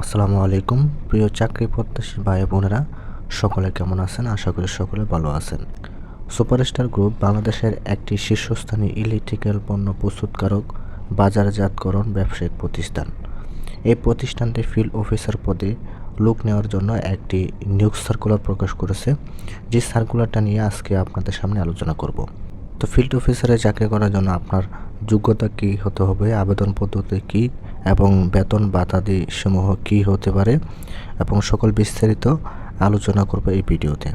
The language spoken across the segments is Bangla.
আসসালামু আলাইকুম। প্রিয় চাকরি প্রত্যাশী ভাই বোনেরা, সকলে কেমন আছেন? আশা করি সকলে ভালো আছেন। সুপারস্টার গ্রুপ বাংলাদেশের একটি শীর্ষস্থানীয় ইলেকট্রিক্যাল পণ্য প্রস্তুতকারক বাজারজাতকরণ ব্যবসায়িক প্রতিষ্ঠান। এই প্রতিষ্ঠানটি ফিল্ড অফিসার পদে লোক নেওয়ার জন্য একটি নিয়োগ সার্কুলার প্রকাশ করেছে, যে সার্কুলারটা নিয়ে আজকে আপনাদের সামনে আলোচনা করব। তো ফিল্ড অফিসারে চাকরি করার জন্য আপনার যোগ্যতা কী হতে হবে, আবেদন পদ্ধতি কী এবং বেতন বাতাদি সমূহ কী হতে পারে এবং সকল বিস্তারিত আলোচনা করব এই ভিডিওতে।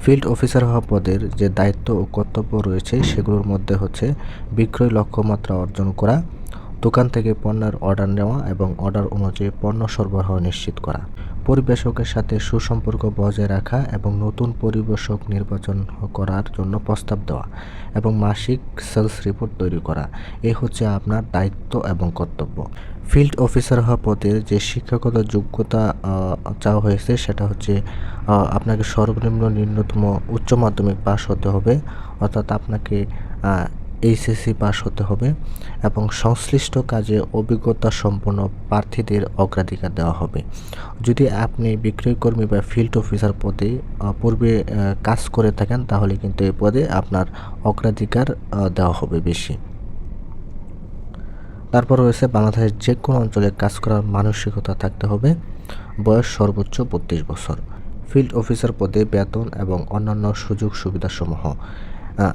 ফিল্ড অফিসার হওয়া পদের যে দায়িত্ব ও কর্তব্য রয়েছে সেগুলোর মধ্যে হচ্ছে বিক্রয় লক্ষ্যমাত্রা অর্জন করা দোকান থেকে পণ্যের অর্ডার নেওয়া এবং অর্ডার অনুযায়ী পণ্য সরবরাহ নিশ্চিত করা। পরিবেশকের সাথে সুসম্পর্ক বজায় রাখা এবং নতুন পরিবেশক নির্বাচন করার জন্য প্রস্তাব দেওয়া এবং মাসিক সেলস রিপোর্ট তৈরি করা। এই হচ্ছে আপনার দায়িত্ব এবং কর্তব্য। ফিল্ড অফিসার হওয়া পদের যে শিক্ষাগত যোগ্যতা চাওয়া হয়েছে সেটা হচ্ছে আপনাকে সর্বনিম্ন ন্যূনতম উচ্চ মাধ্যমিক পাশ হতে হবে। অর্থাৎ আপনাকে এইচএসসি পাস হতে হবে এবং সংশ্লিষ্ট কাজে অভিজ্ঞতা সম্পন্ন প্রার্থীদের অগ্রাধিকার দেওয়া হবে। যদি আপনি বিক্রয়কর্মী বা ফিল্ড অফিসার পদে পূর্বে কাজ করে থাকেন, তাহলে কিন্তু এই পদে আপনার অগ্রাধিকার দেওয়া হবে বেশি। তারপর রয়েছে বাংলাদেশের যে কোনো অঞ্চলে কাজ করার মানসিকতা থাকতে হবে। বয়স সর্বোচ্চ বত্রিশ বছর। ফিল্ড অফিসার পদে বেতন এবং অন্যান্য সুযোগ সুবিধাসমূহ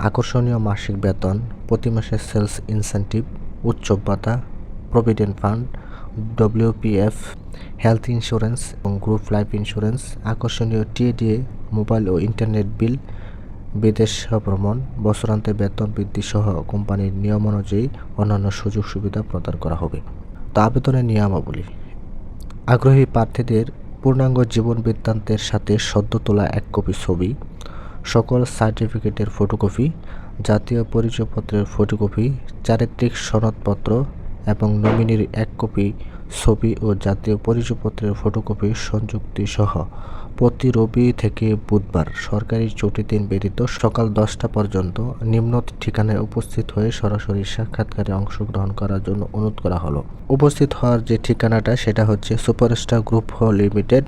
আকর্ষণীয় মাসিক বেতন, প্রতি মাসে সেলস ইনসেন্টিভ, উচ্চ ভাতা, provident fund, WPF, health insurance এবং গ্রুপ লাইফ ইন্স্যুরেন্স, আকর্ষণীয় টিএডিএ, মোবাইল ও ইন্টারনেট বিল, বিদেশ ভ্রমণ, বছরান্তে বেতন বৃদ্ধি সহ কোম্পানির নিয়ম অনুযায়ী অন্যান্য সুযোগ সুবিধা প্রদান করা হবে। তো আবেদনের নিয়মাবলী। আগ্রহী প্রার্থীদের পূর্ণাঙ্গ জীবন বৃত্তান্তের সাথে সদ্য তোলা এক কপি ছবি সকল সার্টিফিকেটের ফটোকপি, জাতীয় পরিচয়পত্রের ফটোকপি, চারিত্রিক সনদপত্র এবং নমিনির এক কপি, ছবি ও জাতীয় পরিচয়পত্রের ফটোকপি সংযুক্তি সহ প্রতি রবি থেকে বুধবার সরকারি ছুটি দিন ব্যতীত সকাল দশটা পর্যন্ত নিম্ন ঠিকানায় উপস্থিত হয়ে সরাসরি সাক্ষাৎকারে অংশগ্রহণ করার জন্য অনুরোধ করা হলো। উপস্থিত হওয়ার যে ঠিকানাটা, সেটা হচ্ছে superstar group limited,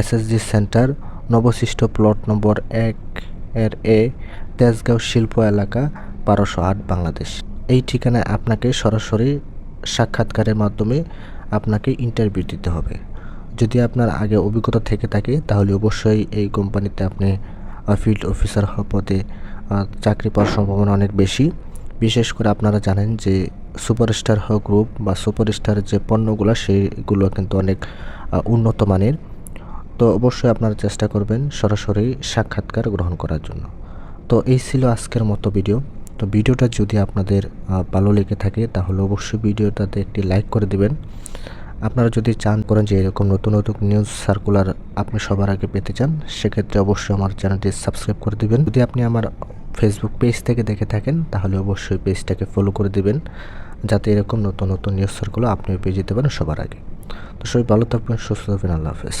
SSG centre, নবশিষ্ট plot number এক এর এ তেজগাঁও শিল্প এলাকা, বারোশো আট বাংলাদেশ। এই ঠিকানায় আপনাকে সরাসরি সাক্ষাৎকারের মাধ্যমে আপনাকে ইন্টারভিউ দিতে হবে। যদি আপনার আগে অভিজ্ঞতা থেকে থাকে, তাহলে অবশ্যই এই কোম্পানিতে আপনি ফিল্ড অফিসার হওয়ার পদে চাকরি পাওয়ার সম্ভাবনা অনেক বেশি। বিশেষ করে আপনারা জানেন যে সুপারস্টার হ গ্রুপ বা সুপারস্টার যে পণ্যগুলো সেইগুলো কিন্তু অনেক উন্নত মানের। তো অবশ্যই আপনারা চেষ্টা করবেন সরাসরি সাক্ষাৎকার গ্রহণ করার জন্য। তো এই ছিল আজকের মতো ভিডিও। তো ভিডিওটা যদি আপনাদের ভালো লেগে থাকে, তাহলে অবশ্যই ভিডিওটাতে একটি লাইক করে দিবেন। আপনারা যদি চান করেন যে এরকম নতুন নতুন নিউজ সার্কুলার আপনি সবার আগে পেতে চান, সেক্ষেত্রে অবশ্যই আমার চ্যানেলটি সাবস্ক্রাইব করে দিবেন। যদি আপনি আমার ফেসবুক পেজ থেকে দেখে থাকেন, তাহলে অবশ্যই পেজটাকে ফলো করে দিবেন, যাতে এরকম নতুন নতুন নিউজ সার্কুলার আপনিও পেয়ে যেতে পারেন সবার আগে। তো সবাই ভালো থাকবেন, সুস্থ থাকবেন, আল্লাহ হাফেজ।